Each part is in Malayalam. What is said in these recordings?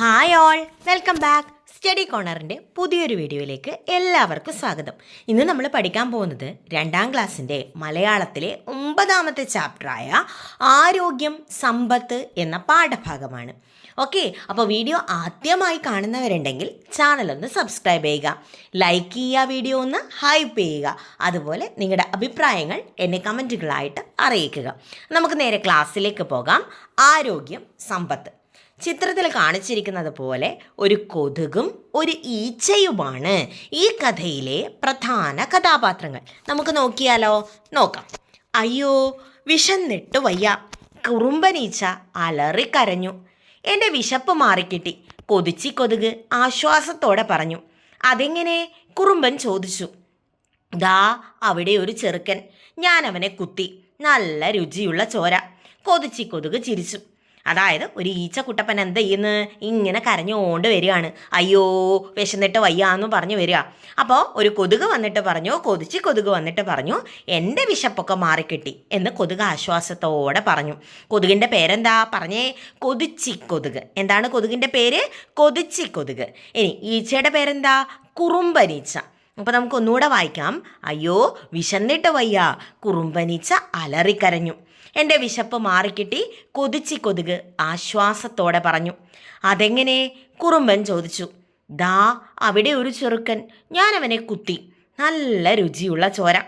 Hi all welcome back study കോർണറിന്റെ പുതിയൊരു വീഡിയോയിലേക്ക് എല്ലാവർക്കും സ്വാഗതം. ഇന്ന് നമ്മൾ പഠിക്കാൻ പോകുന്നത് രണ്ടാം ക്ലാസ്സിന്റെ മലയാളത്തിലെ ഒമ്പതാമത്തെ ചാപ്റ്ററായ ആരോഗ്യം സമ്പത്ത് എന്ന പാഠഭാഗമാണ്. ഓക്കെ അപ്പോൾ വീഡിയോ ആദ്യമായി കാണുന്നവരുണ്ടെങ്കിൽ ചാനൽ ഒന്ന് സബ്സ്ക്രൈബ് ചെയ്യുക. ലൈക്ക് ചെയ്യുക വീഡിയോ ഒന്ന് ഹൈപ്പ് ചെയ്യുക. അതുപോലെ നിങ്ങളുടെ അഭിപ്രായങ്ങൾ എന്നെ കമന്റുകളായിട്ട് അറിയിക്കുക. നമുക്ക് നേരെ ക്ലാസ്സിലേക്ക് പോകാം. ആരോഗ്യം സമ്പത്ത്. ചിത്രത്തിൽ കാണിച്ചിരിക്കുന്നത് പോലെ ഒരു കൊതുകും ഒരു ഈച്ചയുമാണ്. ഈ കഥയിലെ പ്രധാന കഥാപാത്രങ്ങൾ. നമുക്ക് നോക്കിയാലോ? നോക്കാം. അയ്യോ വിശന്നിട്ട് വയ്യ. കുറുമ്പനീച്ച അലറിക്കരഞ്ഞു എന്റെ വിശപ്പ് മാറിക്കിട്ടി. കൊതിച്ചി കൊതുക് ആശ്വാസത്തോടെ പറഞ്ഞു. അതെങ്ങനെ? കുറുമ്പൻ ചോദിച്ചു. ദാ അവിടെ ഒരു ചെറുക്കൻ. ഞാൻ അവനെ കുത്തി. നല്ല രുചിയുള്ള ചോര. കൊതിച്ചി കൊതുക് ചിരിച്ചു. അതായത് ഒരു ഈച്ച കുട്ടപ്പൻ എന്ത് ചെയ്യുന്നു? ഇങ്ങനെ കരഞ്ഞുകൊണ്ട് വരികയാണ്. അയ്യോ വിശന്നിട്ട് വയ്യാന്ന് പറഞ്ഞു വരിക. അപ്പോൾ ഒരു കൊതുക് വന്നിട്ട് പറഞ്ഞു കൊതിച്ച് കൊതുക് വന്നിട്ട് പറഞ്ഞു എന്റെ വിശപ്പൊക്കെ മാറിക്കിട്ടി എന്ന് കൊതുക് ആശ്വാസത്തോടെ പറഞ്ഞു. കൊതുകിന്റെ പേരെന്താ? പറഞ്ഞേ കൊതിച്ചി കൊതുക്. എന്താണ് കൊതുകിന്റെ പേര്? കൊതിച്ചി കൊതുക്. ഇനി ഈച്ചയുടെ പേരെന്താ? കുറുമ്പനീച്ച. അപ്പോൾ നമുക്ക് ഒന്നുകൂടെ വായിക്കാം. അയ്യോ വിശന്നിട്ട് വയ്യ. കുറുമ്പനീച്ച അലറിക്കരഞ്ഞു. എന്റെ വിശപ്പ് മാറിക്കിട്ടി കൊതിച്ചി കൊതുക് ആശ്വാസത്തോടെ പറഞ്ഞു. അതെങ്ങനെ? കുറുമ്പൻ ചോദിച്ചു. ദാ അവിടെ ഒരു ചെറുക്കൻ. ഞാനവനെ കുത്തി. നല്ല രുചിയുള്ള ചോര.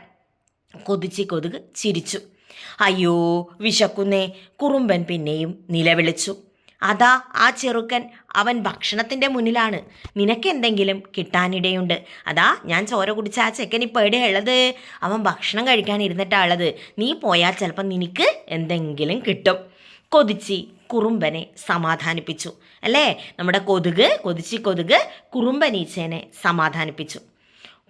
കൊതിച്ചി കൊതുക് ചിരിച്ചു. അയ്യോ വിശക്കുന്നേ. കുറുമ്പൻ പിന്നെയും നിലവിളിച്ചു. അതാ ആ ചെറുക്കൻ അവൻ ഭക്ഷണത്തിന്റെ മുന്നിലാണ്. നിനക്ക് എന്തെങ്കിലും കിട്ടാനിടയുണ്ട്. അതാ ഞാൻ ചോര കുടിച്ച ആ ചെക്കൻ ഇപ്പോൾ എവിടെ ഉള്ളത് അവൻ ഭക്ഷണം കഴിക്കാനിരുന്നിട്ടാ ഉള്ളത് നീ പോയാൽ ചിലപ്പോൾ നിനക്ക് എന്തെങ്കിലും കിട്ടും. കൊതിച്ചി കുറുമ്പനെ സമാധാനിപ്പിച്ചു. അല്ലേ? നമ്മുടെ കൊതുക് കൊതിച്ചി കൊതുക് കുറുമ്പനീച്ചേനെ സമാധാനിപ്പിച്ചു.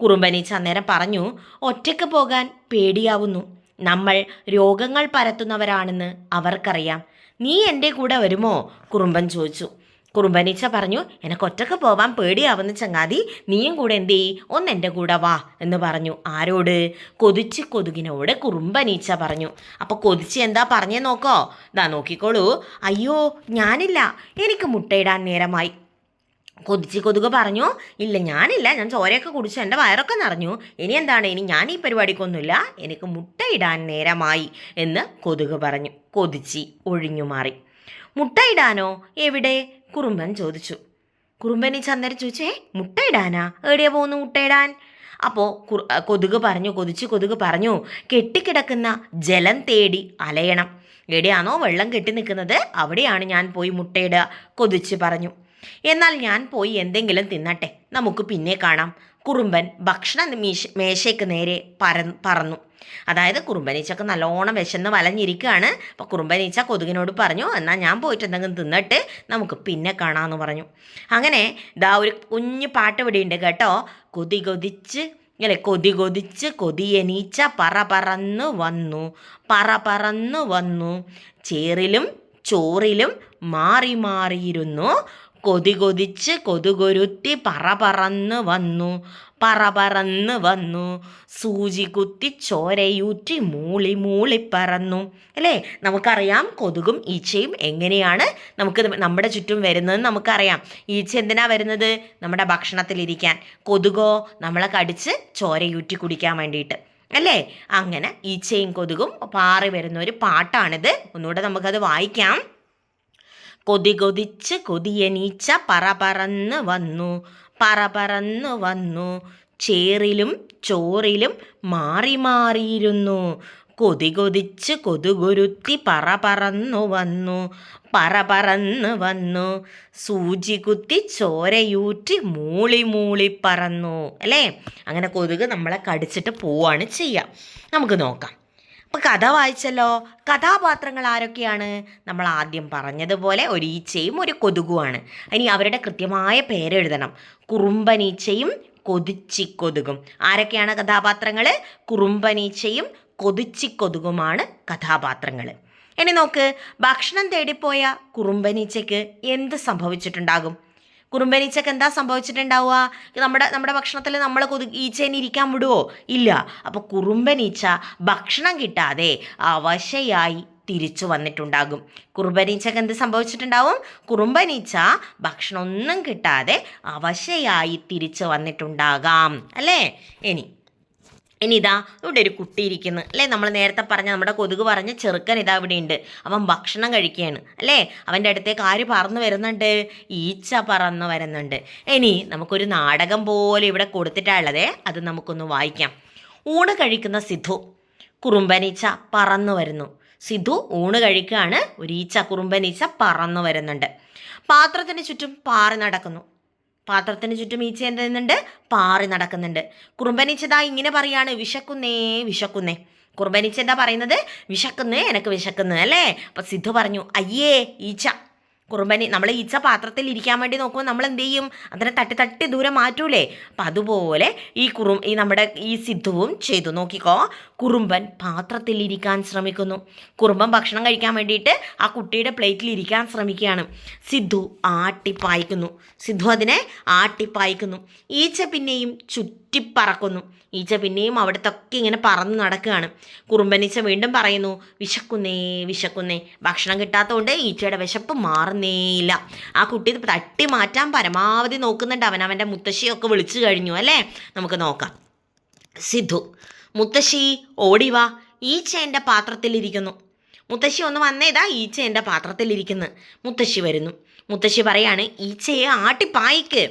കുറുമ്പനീച്ച അന്നേരം പറഞ്ഞു ഒറ്റയ്ക്ക് പോകാൻ പേടിയാവുന്നു. നമ്മൾ രോഗങ്ങൾ പരത്തുന്നവരാണെന്ന് അവർക്കറിയാം. നീ എന്റെ കൂടെ വരുമോ? കുറുമ്പൻ ചോദിച്ചു. കുറുമ്പനീച്ച പറഞ്ഞു എനക്ക് ഒറ്റയ്ക്ക് പോവാൻ പേടിയാവുന്ന ചങ്ങാതി. നീയും കൂടെ എന്ത് ചെയ് ഒന്ന് എന്റെ കൂടെ വാ എന്ന് പറഞ്ഞു. ആരോട്? കൊതിച്ച് കൊതുകിനോട് കുറുമ്പനീച്ച പറഞ്ഞു. അപ്പോൾ കൊതിച്ച് എന്താ പറഞ്ഞേ നോക്കോ. ദാ നോക്കിക്കോളൂ. അയ്യോ ഞാനില്ല. എനിക്ക് മുട്ടയിടാൻ നേരമായി. കൊതിച്ച് കൊതുക് പറഞ്ഞു ഇല്ല ഞാനില്ല. ഞാൻ ചോരയൊക്കെ കുടിച്ചു. എന്റെ വയറൊക്കെ നിറഞ്ഞു. ഇനി എന്താണ്? ഇനി ഞാൻ ഈ പരിപാടിക്കൊന്നുമില്ല. എനിക്ക് മുട്ടയിടാൻ നേരമായി. എന്ന് കൊതുക് പറഞ്ഞു. കൊതിച്ചി ഒഴിഞ്ഞു മാറി. മുട്ടയിടാനോ? എവിടെ? കുറുമ്പൻ ചോദിച്ചു. കുറുമ്പൻ ഈ ചന്ദരം ചോദിച്ചേ മുട്ടയിടാനാ? എവിടെയാ പോകുന്നു മുട്ടയിടാൻ? അപ്പോൾ കൊതുക് പറഞ്ഞു കൊതിച്ച് കൊതുക് പറഞ്ഞു കെട്ടിക്കിടക്കുന്ന ജലം തേടി അലയണം. എവിടെയാണോ വെള്ളം കെട്ടി നിൽക്കുന്നത് അവിടെയാണ് ഞാൻ പോയി മുട്ടയിടുക. കൊതിച്ച് പറഞ്ഞു. എന്നാൽ ഞാൻ പോയി എന്തെങ്കിലും തിന്നട്ടെ. നമുക്ക് പിന്നെ കാണാം. കുറുമ്പൻ ഭക്ഷണ മീശ മേശയ്ക്ക് നേരെ പര പറന്നു. അതായത് കുറുമ്പനീച്ചക്ക് നല്ലോണം വിശന്ന് വലഞ്ഞിരിക്കുകയാണ്. അപ്പോൾ കുറുമ്പനീച്ച കൊതുകിനോട് പറഞ്ഞു എന്നാൽ ഞാൻ പോയിട്ട് എന്തെങ്കിലും തിന്നിട്ട് നമുക്ക് പിന്നെ കാണാമെന്ന് പറഞ്ഞു. അങ്ങനെ ദാ ഒരു കുഞ്ഞു പാട്ട് ഇവിടെയുണ്ട് കേട്ടോ. കൊതി കൊതിച്ച് ഇങ്ങനെ കൊതി കൊതിച്ച് കൊതിയനീച്ച പറ പറന്നു വന്നു പറ പറന്നു വന്നു. ചേറിലും ചോറിലും മാറി മാറിയിരുന്നു. കൊതി കൊതിച്ച് കൊതുകൊരുത്തി പറ പറന്ന് വന്നു. പറ പറന്ന് വന്നു. സൂചി കുത്തി ചോരയൂറ്റി മൂളി മൂളി പറന്നു. അല്ലേ? നമുക്കറിയാം കൊതുകും ഈച്ചയും എങ്ങനെയാണ് നമുക്ക് നമ്മുടെ ചുറ്റും വരുന്നതെന്ന് നമുക്കറിയാം. ഈച്ച എന്തിനാ വരുന്നത്? നമ്മുടെ ഭക്ഷണത്തിലിരിക്കാൻ. കൊതുകോ നമ്മളെ കടിച്ച് ചോരയൂറ്റി കുടിക്കാൻ വേണ്ടിയിട്ട്. അല്ലേ? അങ്ങനെ ഈച്ചയും കൊതുകും പാറി വരുന്ന ഒരു പാട്ടാണിത്. ഒന്നുകൂടെ നമുക്കത് വായിക്കാം. കൊതി കൊതിച്ച് കൊതിയനീച്ച പറ പറന്ന് വന്നു പറ പറന്ന് വന്നു. ചേറിലും ചോറിലും മാറി മാറിയിരുന്നു. കൊതി കൊതിച്ച് കൊതുകുരുത്തി പറ പറന്നു വന്നു പറ പറന്ന് വന്നു. സൂചി കുത്തി ചോരയൂറ്റി മൂളി മൂളി പറന്നു. അല്ലേ? അങ്ങനെ കൊതുക് നമ്മളെ കടിച്ചിട്ട് പോവാണ് ചെയ്യുക നമുക്ക് നോക്കാം. അപ്പോൾ കഥ വായിച്ചല്ലോ. കഥാപാത്രങ്ങൾ ആരൊക്കെയാണ്? നമ്മൾ ആദ്യം പറഞ്ഞതുപോലെ ഒരു ഈച്ചയും ഒരു കൊതുകുമാണ്. ഇനി അവരുടെ കൃത്യമായ പേരെഴുതണം കുറുമ്പനീച്ചയും കൊതിച്ചി കൊതുകും ആരൊക്കെയാണ് കഥാപാത്രങ്ങൾ? കുറുമ്പനീച്ചയും കൊതിച്ചി കൊതുകുമാണ് കഥാപാത്രങ്ങൾ. ഇനി നോക്ക് ഭക്ഷണം തേടിപ്പോയ കുറുമ്പനീച്ചയ്ക്ക് എന്ത് സംഭവിച്ചിട്ടുണ്ടാകും? കുറുമ്പനീച്ചക്ക് എന്താ സംഭവിച്ചിട്ടുണ്ടാവുക? നമ്മുടെ നമ്മുടെ ഭക്ഷണത്തിൽ നമ്മൾ കൊതു ഈച്ചേനെ ഇരിക്കാൻ വിടുവോ? ഇല്ല. അപ്പോൾ കുറുമ്പനീച്ച ഭക്ഷണം കിട്ടാതെ അവശയായി തിരിച്ചു വന്നിട്ടുണ്ടാകും. കുറുമ്പനീച്ചക്ക് എന്ത് സംഭവിച്ചിട്ടുണ്ടാവും? കുറുമ്പനീച്ച ഭക്ഷണമൊന്നും കിട്ടാതെ അവശയായി തിരിച്ചു വന്നിട്ടുണ്ടാകാം. അല്ലേ? ഇനി ഇനി ഇതാ ഇവിടെ ഒരു കുട്ടി ഇരിക്കുന്നു. അല്ലേ? നമ്മൾ നേരത്തെ പറഞ്ഞ നമ്മുടെ കൊതുക് പറഞ്ഞ ചെറുക്കൻ ഇതാ ഇവിടെ ഉണ്ട്. അവൻ ഭക്ഷണം കഴിക്കുകയാണ്. അല്ലേ? അവന്റെ അടുത്തേക്ക് ആര് പറന്ന് വരുന്നുണ്ട്? ഈച്ച പറന്ന് വരുന്നുണ്ട്. ഇനി നമുക്കൊരു നാടകം പോലെ ഇവിടെ കൊടുത്തിട്ടുള്ളതേ അത് നമുക്കൊന്ന് വായിക്കാം. ഊണ് കഴിക്കുന്ന സിദ്ധു കുറുമ്പനീച്ച പറന്നു വരുന്നു. സിദ്ധു ഊണ് കഴിക്കുകയാണ്. ഒരു ഈച്ച കുറുമ്പനീച്ച പറന്നു വരുന്നുണ്ട്. പാത്രത്തിന് ചുറ്റും പാറി നടക്കുന്നു. പാത്രത്തിന് ചുറ്റും ഈച്ച എന്ത് ചെയ്യുന്നുണ്ട് പാറി നടക്കുന്നുണ്ട്. കുറുമ്പനീച്ച ഇങ്ങനെ പറയാണ് വിശക്കുന്നേ വിശക്കുന്നേ. കുറുമ്പനീച്ച എന്താ പറയുന്നത്? വിശക്കുന്നേ എനക്ക് വിശക്കുന്നു. അല്ലേ? അപ്പൊ സിദ്ധു പറഞ്ഞു അയ്യേ ഈച്ച. കുറുമ്പനി നമ്മൾ ഈച്ച പാത്രത്തിൽ ഇരിക്കാൻ വേണ്ടി നോക്കുമ്പോൾ നമ്മൾ എന്ത് ചെയ്യും അതിനെ തട്ടി തട്ടി ദൂരെ മാറ്റൂലേ. അപ്പം അതുപോലെ ഈ കുറും ഈ നമ്മുടെ ഈ സിദ്ധുവും ചെയ്തു. നോക്കിക്കോ കുറുമ്പൻ പാത്രത്തിൽ ഇരിക്കാൻ ശ്രമിക്കുന്നു. കുറുമ്പൻ ഭക്ഷണം കഴിക്കാൻ വേണ്ടിയിട്ട് ആ കുട്ടിയുടെ പ്ലേറ്റിൽ ഇരിക്കാൻ ശ്രമിക്കുകയാണ്. സിദ്ധു ആട്ടിപ്പായിക്കുന്നു. സിദ്ധു അതിനെ ആട്ടിപ്പായിക്കുന്നു. ഈച്ച പിന്നെയും ചുറ്റിപ്പറക്കുന്നു. ഈച്ച പിന്നെയും അവിടത്തൊക്കെ ഇങ്ങനെ പറന്ന് നടക്കുകയാണ്. കുറുമ്പനീച്ച വീണ്ടും പറയുന്നു വിശക്കുന്നേ വിശക്കുന്നേ. ഭക്ഷണം കിട്ടാത്തതുകൊണ്ട് ഈച്ചയുടെ വിശപ്പ് മാറുന്നേയില്ല. ആ കുട്ടി തട്ടി മാറ്റാൻ പരമാവധി നോക്കുന്നുണ്ട്. അവൻ അവന്റെ മുത്തശ്ശിയൊക്കെ വിളിച്ചു കഴിഞ്ഞു അല്ലേ? നമുക്ക് നോക്കാം. സിദ്ധു മുത്തശ്ശി ഓടിവാ ഈച്ച എന്റെ പാത്രത്തിലിരിക്കുന്നു മുത്തശ്ശി ഒന്ന് വന്നേതാ ഈച്ച എന്റെ പാത്രത്തിലിരിക്കുന്നു മുത്തശ്ശി വരുന്നു. മുത്തശ്ശി പറയാണ് ഈച്ചയെ ആട്ടിപ്പായിക്ക്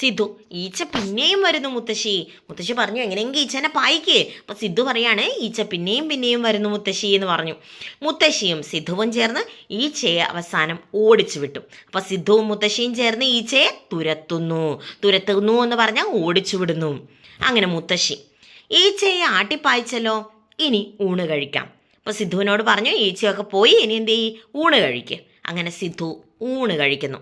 സിദ്ധു ഈച്ച പിന്നെയും വരുന്നു മുത്തശ്ശി. മുത്തശ്ശി പറഞ്ഞു എങ്ങനെയെങ്കിൽ ഈച്ചനെ പായിക്കേ. അപ്പൊ സിദ്ധു പറയാണ് ഈച്ച പിന്നെയും പിന്നെയും വരുന്നു മുത്തശ്ശി എന്ന് പറഞ്ഞു. മുത്തശ്ശിയും സിദ്ധുവും ചേർന്ന് ഈച്ചയെ അവസാനം ഓടിച്ചു വിട്ടു. അപ്പൊ സിദ്ധുവും മുത്തശ്ശിയും ചേർന്ന് ഈച്ചയെ തുരത്തുന്നു. തുരത്തുന്നു എന്ന് പറഞ്ഞാൽ ഓടിച്ചു വിടുന്നു. അങ്ങനെ മുത്തശ്ശി ഈച്ചയെ ആട്ടിപ്പായിച്ചല്ലോ ഇനി ഊണ് കഴിക്കാം. അപ്പോൾ സിദ്ധുവിനോട് പറഞ്ഞു ഈച്ചയൊക്കെ പോയി ഇനി എന്ത് ചെയ്യും? ഊണ് കഴിക്കുക അങ്ങനെ സിദ്ധു ഊണ് കഴിക്കുന്നു.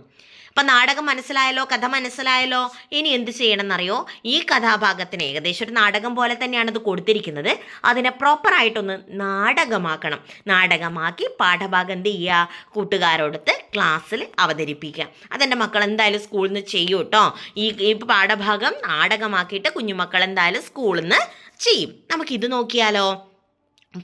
അപ്പം നാടകം മനസ്സിലായല്ലോ കഥ മനസ്സിലായല്ലോ ഇനി എന്ത് ചെയ്യണമെന്നറിയോ? ഈ കഥാഭാഗത്തിന് ഏകദേശം ഒരു നാടകം പോലെ തന്നെയാണ് ഇത് കൊടുത്തിരിക്കുന്നത്. അതിനെ പ്രോപ്പറായിട്ടൊന്ന് നാടകമാക്കണം. നാടകമാക്കി പാഠഭാഗം എന്ത് ചെയ്യുക? കൂട്ടുകാരോടൊത്ത് ക്ലാസ്സിൽ അവതരിപ്പിക്കുക. അതെന്റെ മക്കൾ എന്തായാലും സ്കൂളിൽ നിന്ന് ചെയ്യൂ കേട്ടോ ഈ ഈ പാഠഭാഗം നാടകമാക്കിയിട്ട് കുഞ്ഞുമക്കൾ എന്തായാലും സ്കൂളിൽ നിന്ന് ചെയ്യും. നമുക്കിത് നോക്കിയാലോ?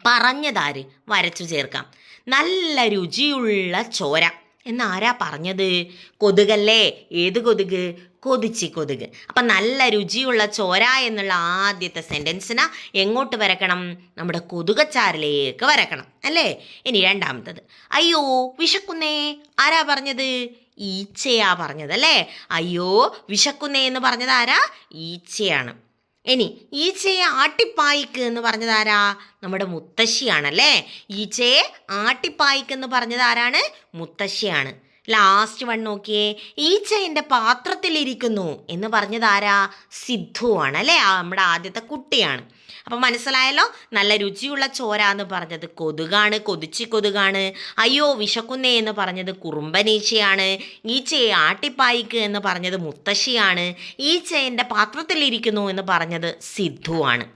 പറഞ്ഞതാര്? വരച്ചു ചേർക്കാം. നല്ല രുചിയുള്ള ചോര. എന്നാരാ പറഞ്ഞത്? കൊതുകല്ലേ? ഏത് കൊതുക്? കൊതിച്ചി കൊതുക്. അപ്പം നല്ല രുചിയുള്ള ചോര എന്നുള്ള ആദ്യത്തെ സെന്റൻസിന് എങ്ങോട്ട് വരക്കണം? നമ്മുടെ കൊതുകച്ചാറിലേക്ക് വരക്കണം അല്ലേ? ഇനി രണ്ടാമത്തത്. അയ്യോ വിശക്കുന്നേ. ആരാ പറഞ്ഞത്? ഈച്ചയാ പറഞ്ഞത് അല്ലേ അയ്യോ വിശക്കുന്നേ എന്ന് പറഞ്ഞത് ആരാ? ഈച്ചയാണ്. ഇനി ഈച്ചയെ ആട്ടിപ്പായിക്ക് എന്ന് പറഞ്ഞത് ആരാ നമ്മുടെ മുത്തശ്ശിയാണല്ലേ? ഈച്ചയെ ആട്ടിപ്പായിക്ക് എന്ന് പറഞ്ഞത് ആരാണ് മുത്തശ്ശിയാണ്. ലാസ്റ്റ് വൺ നോക്കിയേ. ഈച്ച എന്റെ പാത്രത്തിലിരിക്കുന്നു എന്ന് പറഞ്ഞത് ആരാ സിദ്ധുവാണ് അല്ലേ? ആ നമ്മുടെ ആദ്യത്തെ കുട്ടിയാണ്. അപ്പം മനസ്സിലായല്ലോ? നല്ല രുചിയുള്ള ചോര എന്ന് പറഞ്ഞത് കൊതുകാണ് കൊതിച്ചി കൊതുകാണ്. അയ്യോ വിശക്കുന്നേ എന്ന് പറഞ്ഞത് കുറുമ്പനീച്ചയാണ്. ഈച്ചയെ ആട്ടിപ്പായിക്ക് എന്ന് പറഞ്ഞത് മുത്തശ്ശിയാണ്. ഈച്ച എന്റെ പാത്രത്തിലിരിക്കുന്നു എന്ന് പറഞ്ഞത് സിദ്ധുവാണ്.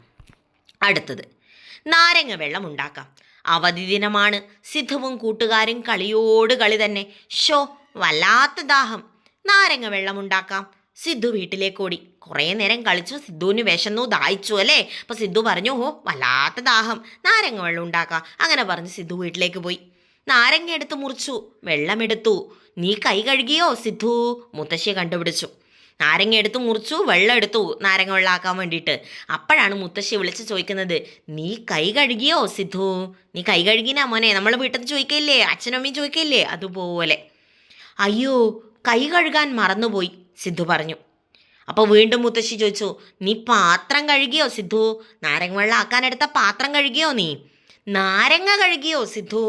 അടുത്തത് നാരങ്ങ വെള്ളം ഉണ്ടാക്കാം. അവധി ദിനമാണ്. സിദ്ധുവും കൂട്ടുകാരും കളിയോട് കളി തന്നെ. ഷോ വല്ലാത്ത ദാഹം. നാരങ്ങ വെള്ളം ഉണ്ടാക്കാം. സിദ്ധു വീട്ടിലേക്കോടി കുറേ നേരം കളിച്ചു സിദ്ധുവിന് വിശന്നു ദാഹിച്ചു അല്ലേ? അപ്പൊ സിദ്ധു പറഞ്ഞു ഓ വല്ലാത്ത ദാഹം. നാരങ്ങ വെള്ളം ഉണ്ടാക്കാം. അങ്ങനെ പറഞ്ഞ് സിദ്ധു വീട്ടിലേക്ക് പോയി. നാരങ്ങ എടുത്ത് മുറിച്ചു വെള്ളമെടുത്തു നീ കൈ കഴുകിയോ സിദ്ധു? മുത്തശ്ശിയെ കണ്ടുപിടിച്ചു. നാരങ്ങ എടുത്ത് മുറിച്ചു വെള്ളം എടുത്തു നാരങ്ങ വെള്ളമാക്കാൻ വേണ്ടിയിട്ട്. അപ്പോഴാണ് മുത്തശ്ശി വിളിച്ച് ചോദിക്കുന്നത് നീ കൈ കഴുകിയോ സിദ്ധു? നീ കൈ കഴുകിനാ മോനെ നമ്മൾ വീട്ടിൽ നിന്ന് ചോദിക്കില്ലേ അച്ഛനമ്മയും ചോദിക്കില്ലേ അതുപോലെ. അയ്യോ കൈ കഴുകാൻ മറന്നുപോയി. സിദ്ധു പറഞ്ഞു. അപ്പോൾ വീണ്ടും മുത്തശ്ശി ചോദിച്ചു നീ പാത്രം കഴുകിയോ സിദ്ധു നാരങ്ങ വെള്ളം ആക്കാനെടുത്ത പാത്രം കഴുകിയോ നീ? നാരങ്ങ കഴുകിയോ സിദ്ധു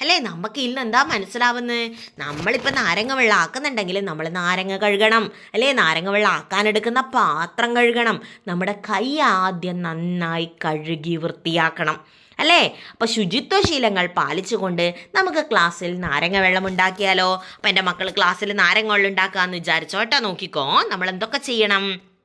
അല്ലേ? നമുക്ക് ഇന്ന് എന്താ മനസ്സിലാവുന്നത് നമ്മളിപ്പോൾ നാരങ്ങ വെള്ളം ആക്കുന്നുണ്ടെങ്കിൽ നമ്മൾ നാരങ്ങ കഴുകണം. അല്ലേ? നാരങ്ങ വെള്ളം ആക്കാനെടുക്കുന്ന പാത്രം കഴുകണം. നമ്മുടെ കൈ ആദ്യം നന്നായി കഴുകി വൃത്തിയാക്കണം. അല്ലേ? അപ്പോൾ ശുചിത്വശീലങ്ങൾ പാലിച്ചുകൊണ്ട് നമുക്ക് ക്ലാസ്സിൽ നാരങ്ങ വെള്ളം ഉണ്ടാക്കിയാലോ? അപ്പം എന്റെ മക്കൾ ക്ലാസ്സിൽ നാരങ്ങ വെള്ളം ഉണ്ടാക്കാമെന്ന് വിചാരിച്ചോട്ടോ നോക്കിക്കോ. നമ്മൾ എന്തൊക്കെ ചെയ്യണം?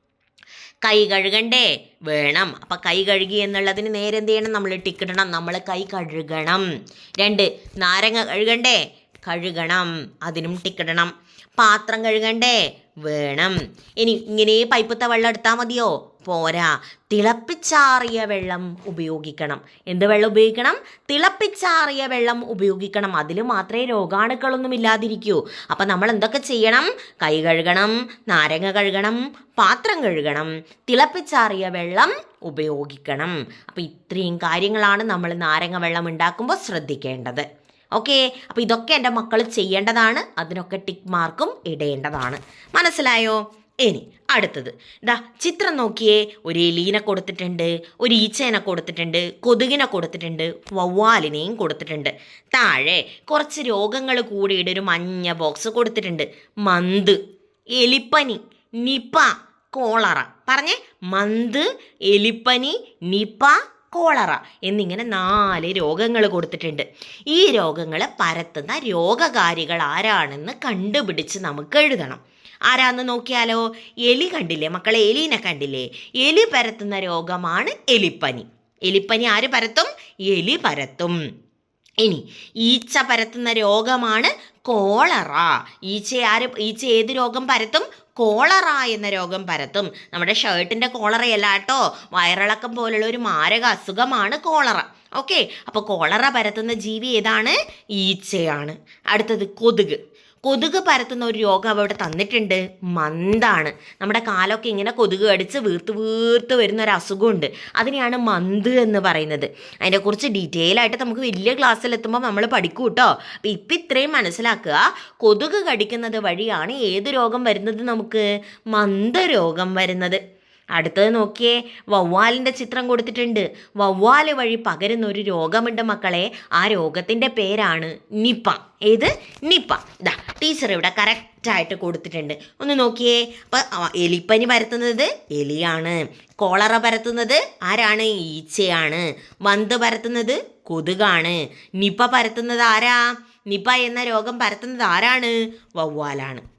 കൈ കഴുകണ്ടേ? വേണം. അപ്പം കൈ കഴുകി എന്നുള്ളതിന് നേരെ എന്ത് ചെയ്യണം നമ്മൾ ടിക്കിടണം. നമ്മൾ കൈ കഴുകണം. രണ്ട് നാരങ്ങ കഴുകണ്ടേ? കഴുകണം. അതിനും ടിക്കിടണം. പാത്രം കഴുകണ്ടേ? വേണം. ഇനി ഇങ്ങനെ പൈപ്പത്തെ വെള്ളം എടുത്താൽ മതിയോ? പോരാ. തിളപ്പിച്ചാറിയ വെള്ളം ഉപയോഗിക്കണം. എന്ത് വെള്ളം ഉപയോഗിക്കണം? തിളപ്പിച്ചാറിയ വെള്ളം ഉപയോഗിക്കണം. അതിൽ മാത്രമേ രോഗാണുക്കളൊന്നും ഇല്ലാതിരിക്കൂ. അപ്പം നമ്മൾ എന്തൊക്കെ ചെയ്യണം? കൈ കഴുകണം നാരങ്ങ കഴുകണം പാത്രം കഴുകണം. തിളപ്പിച്ചാറിയ വെള്ളം ഉപയോഗിക്കണം. അപ്പം ഇത്രയും കാര്യങ്ങളാണ് നമ്മൾ നാരങ്ങ വെള്ളം ഉണ്ടാക്കുമ്പോൾ ശ്രദ്ധിക്കേണ്ടത്. ഓക്കെ അപ്പോൾ ഇതൊക്കെ എന്റെ മക്കൾ ചെയ്യേണ്ടതാണ്. അതിനൊക്കെ ടിക്ക് മാർക്കും ഇടേണ്ടതാണ്. മനസ്സിലായോ? ഇനി അടുത്തത്. ഇതാ ചിത്രം നോക്കിയേ. ഒരു എലീനെ കൊടുത്തിട്ടുണ്ട് ഒരു ഈച്ചേനെ കൊടുത്തിട്ടുണ്ട് കൊതുകിനെ കൊടുത്തിട്ടുണ്ട് വവ്വാലിനെയും കൊടുത്തിട്ടുണ്ട്. താഴെ കുറച്ച് രോഗങ്ങൾ കൂടിയിട്ട് ഒരു മഞ്ഞ ബോക്സ് കൊടുത്തിട്ടുണ്ട്. മന്ത് എലിപ്പനി നിപ കോളറ. പറഞ്ഞേ? മന്ത് എലിപ്പനി നിപ്പ കോളറ എന്നിങ്ങനെ നാല് രോഗങ്ങൾ കൊടുത്തിട്ടുണ്ട്. ഈ രോഗങ്ങൾ പരത്തുന്ന രോഗകാരികൾ ആരാണെന്ന് കണ്ടുപിടിച്ച് നമുക്ക് എഴുതണം. ആരാന്ന് നോക്കിയാലോ? എലി കണ്ടില്ലേ? മക്കളെ എലീനെ കണ്ടില്ലേ? എലി പരത്തുന്ന രോഗമാണ് എലിപ്പനി. എലിപ്പനി ആര് പരത്തും? എലി പരത്തും. ഇനി ഈച്ച പരത്തുന്ന രോഗമാണ് കോളറ. ഈച്ച ആര് ഈച്ച ഏത് രോഗം പരത്തും? കോളറ എന്ന രോഗം പരത്തും. നമ്മുടെ ഷർട്ടിന്റെ കോളറയല്ല കേട്ടോ. വയറിളക്കം പോലുള്ള ഒരു മാരക അസുഖമാണ് കോളറ. ഓക്കെ? അപ്പോൾ കോളറ പരത്തുന്ന ജീവി ഏതാണ്? ഈച്ചയാണ്. അടുത്തത് കൊതുക്. കൊതുക് പരത്തുന്ന ഒരു രോഗം അവിടെ തന്നിട്ടുണ്ട്. മന്താണ്. നമ്മുടെ കാലൊക്കെ ഇങ്ങനെ കൊതുക് കടിച്ച് വീർത്ത് വീർത്ത് വരുന്ന ഒരു അസുഖമുണ്ട്. അതിനെയാണ് മന്ത് എന്ന് പറയുന്നത്. അതിനെക്കുറിച്ച് ഡീറ്റെയിൽ ആയിട്ട് നമുക്ക് വലിയ ക്ലാസ്സിൽ എത്തുമ്പോൾ നമ്മൾ പഠിക്കൂ കേട്ടോ അപ്പം ഇപ്പം ഇത്രയും മനസ്സിലാക്കുക. കൊതുക് കടിക്കുന്നത് വഴിയാണ് ഏത് രോഗം വരുന്നത് നമുക്ക്? മന്ദരോഗം വരുന്നത്. അടുത്തത് നോക്കിയേ വവ്വാലിന്റെ ചിത്രം കൊടുത്തിട്ടുണ്ട്. വവ്വാൽ വഴി പകരുന്ന ഒരു രോഗമുണ്ട് മക്കളെ. ആ രോഗത്തിന്റെ പേരാണ് നിപ്പ. ഏത്? നിപ്പ. ദാ ടീച്ചർ ഇവിടെ കറക്റ്റായിട്ട് കൊടുത്തിട്ടുണ്ട്. ഒന്ന് നോക്കിയേ. അപ്പം എലിപ്പനി പരത്തുന്നത് എലിയാണ്. കോളറ പരത്തുന്നത് ആരാണ്? ഈച്ചയാണ്. വന്ത് പരത്തുന്നത് കൊതുകാണ്. നിപ്പ പരത്തുന്നത് ആരാ? നിപ്പ എന്ന രോഗം പരത്തുന്നത് ആരാണ്? വവ്വാലാണ്.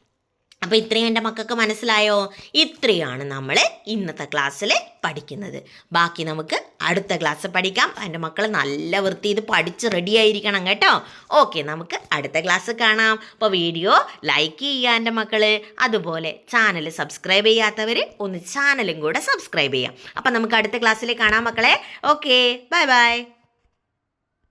അപ്പോൾ ഇത്രയും എന്റെ മക്കൾക്ക് മനസ്സിലായോ? ഇത്രയാണ് നമ്മൾ ഇന്നത്തെ ക്ലാസ്സിൽ പഠിക്കുന്നത്. ബാക്കി നമുക്ക് അടുത്ത ക്ലാസ് പഠിക്കാം. എന്റെ മക്കൾ നല്ല വൃത്തി ഇത് പഠിച്ച് റെഡി ആയിരിക്കണം കേട്ടോ. ഓക്കെ നമുക്ക് അടുത്ത ക്ലാസ് കാണാം. അപ്പോൾ വീഡിയോ ലൈക്ക് ചെയ്യുക എന്റെ മക്കൾ അതുപോലെ ചാനൽ സബ്സ്ക്രൈബ് ചെയ്യാത്തവർ ഒന്ന് ചാനലും കൂടെ സബ്സ്ക്രൈബ് ചെയ്യാം. അപ്പം നമുക്ക് അടുത്ത ക്ലാസ്സിൽ കാണാം മക്കളെ. Okay bye bye